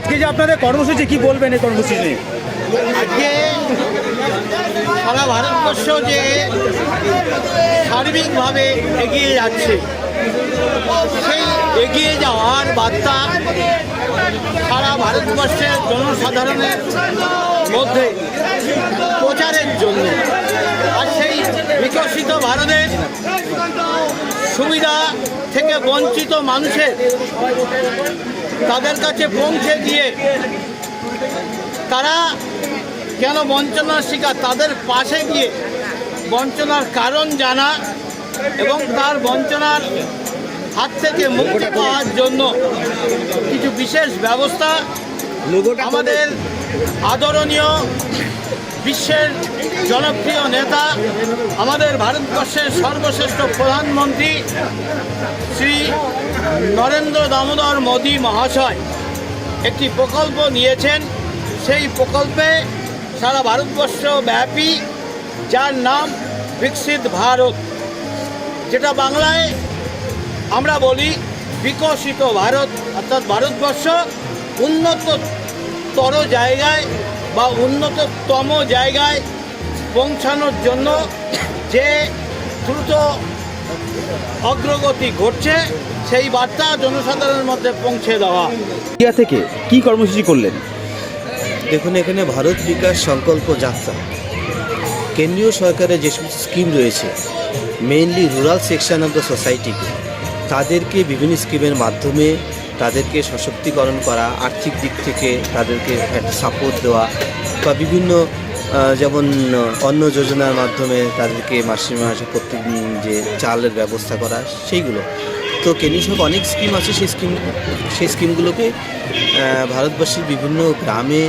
আজকে যে আপনাদের কর্মসূচি, কি বলবেন এই কর্মসূচি নিয়ে? আজকে সারা ভারতবর্ষ যে সার্বিকভাবে এগিয়ে যাচ্ছে, সেই এগিয়ে যাওয়ার বার্তা সারা ভারতবর্ষের জনসাধারণের মধ্যে প্রচারের জন্য। আর সেই বিকশিত ভারতের সুবিধা থেকে বঞ্চিত মানুষের তাদের কাছে পৌঁছে দিয়ে তারা কেন বঞ্চনার শিকার? তাদের পাশে গিয়ে বঞ্চনার কারণ জানা এবং তার বঞ্চনার হাত থেকে মুক্তি পাওয়ার জন্য কিছু বিশেষ ব্যবস্থা আমাদের আদরণীয় বিশ্বের জনপ্রিয় নেতা, আমাদের ভারতবর্ষের সর্বশ্রেষ্ঠ প্রধানমন্ত্রী শ্রী নরেন্দ্র দামোদর মোদী মহাশয় একটি প্রকল্প নিয়েছেন। সেই প্রকল্পে সারা ভারতবর্ষ ব্যাপী যার নাম বিকশিত ভারত, যেটা বাংলায় আমরা বলি বিকশিত ভারত। অর্থাৎ ভারতবর্ষ উন্নততর জায়গায় বা উন্নততম জায়গায় পৌঁছানোর জন্য যে দ্রুত অগ্রগতি ঘটছে সেই বার্তা জনসাধারণের মধ্যে পৌঁছে দেওয়া। ইন্ডিয়া থেকে কি কর্মসূচি করলেন? দেখুন এখানে ভারত বিকাশ সংকল্প যাত্রা। কেন্দ্রীয় সরকারের যে স্কিম রয়েছে mainly rural section of the সোসাইটিকে তাদেরকে বিভিন্ন স্কিমের মাধ্যমে তাদেরকে সশক্তিকরণ করা, আর্থিক দিক থেকে তাদেরকে একটা সাপোর্ট দেওয়া বা বিভিন্ন যেমন অন্য যোজনার মাধ্যমে তাদেরকে মাসে মাসে প্রত্যেক যে চালের ব্যবস্থা করা, সেইগুলো। তো কেন্দ্রীয় সরকার অনেক স্কিম আছে, সেই স্কিম সেই স্কিমগুলোকে ভারতবর্ষের বিভিন্ন গ্রামে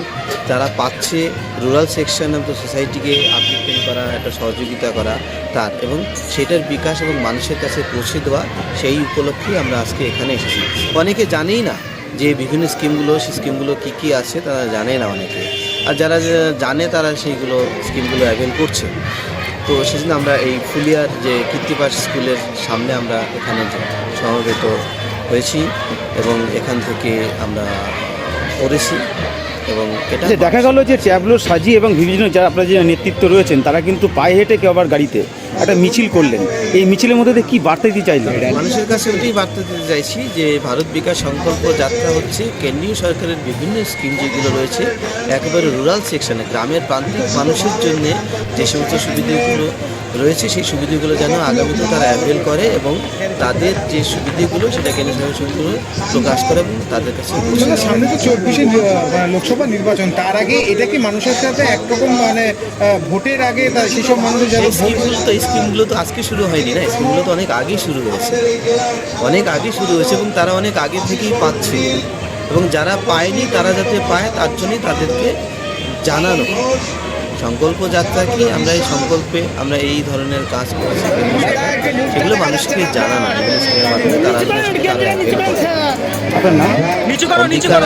যারা পাচ্ছে রুরাল সেকশন অফ দ্য সোসাইটিকে আপলিকেন করা, একটা সহযোগিতা করা, তার এবং সেটার বিকাশ এবং মানুষের কাছে পৌঁছে দেওয়া, সেই উপলক্ষেই আমরা আজকে এখানে এসেছি। অনেকে জানেই না যে বিভিন্ন স্কিমগুলো সেই স্কিমগুলো কী কী আছে, তারা জানে না অনেকে। আর যারা জানে, তারা সেইগুলো স্কিমগুলো অ্যাভেল করছে। তো সেজন্য আমরা এই ফুলিয়ার যে কীর্তিপাস স্কুলের সামনে আমরা এখানে সমবেত হয়েছি এবং এখান থেকে আমরা করেছি এবং এটা দেখা গেল যে ট্যাবলো সাজি এবং বিভিন্ন যারা আপনার যে নেতৃত্ব রয়েছেন, তারা কিন্তু পায়ে হেঁটে কেউ আবার গাড়িতে একটা মিছিল করলেন। এই মিছিলের মধ্যে দিয়ে কি বার্তা দিতে চাইলেন? মানুষের কাছে ওটাই বার্তা দিতে চাইছি যে ভারত বিকাশ সংকল্প যাত্রা হচ্ছে কেন্দ্রীয় সরকারের বিভিন্ন স্কিম যেগুলো রয়েছে একেবারে রুরাল সেকশনে গ্রামের প্রান্তিক মানুষের জন্য যে সমস্ত সুবিধাগুলো রয়েছে সেই সুবিধাগুলো যেন আগামীতে তারা অ্যাভেল করে এবং তাদের যে সুবিধাগুলো সেটা কেন্দ্রীয় সরকার সুবিধাগুলো প্রকাশ করে এবং তাদের কাছে সামনে তো চব্বিশে লোকসভা নির্বাচন তার আগে এটা কি মানুষের সাথে একরকম মানে ভোটের আগে সেসব মানুষ যারা এই স্কিমগুলো তো আজকে শুরু হয়নি না? স্কিমগুলো তো অনেক আগেই শুরু হয়েছে। অনেক আগে শুরু হয়েছে এবং তারা অনেক আগে থেকেই পাচ্ছে। এবং যারা পায়নি তারা যাতে পায় তার জন্যই তাদেরকে জানানো। সংকল্প যাত্রা কি? আমরা এই সংকল্পে আমরা এই ধরনের কাজ করেছি। সেগুলো মানুষকে জানানো। এগুলো স্কিমের মাধ্যমে তারা যেন সেটা আরও আপনার নাম? অঙ্গীকার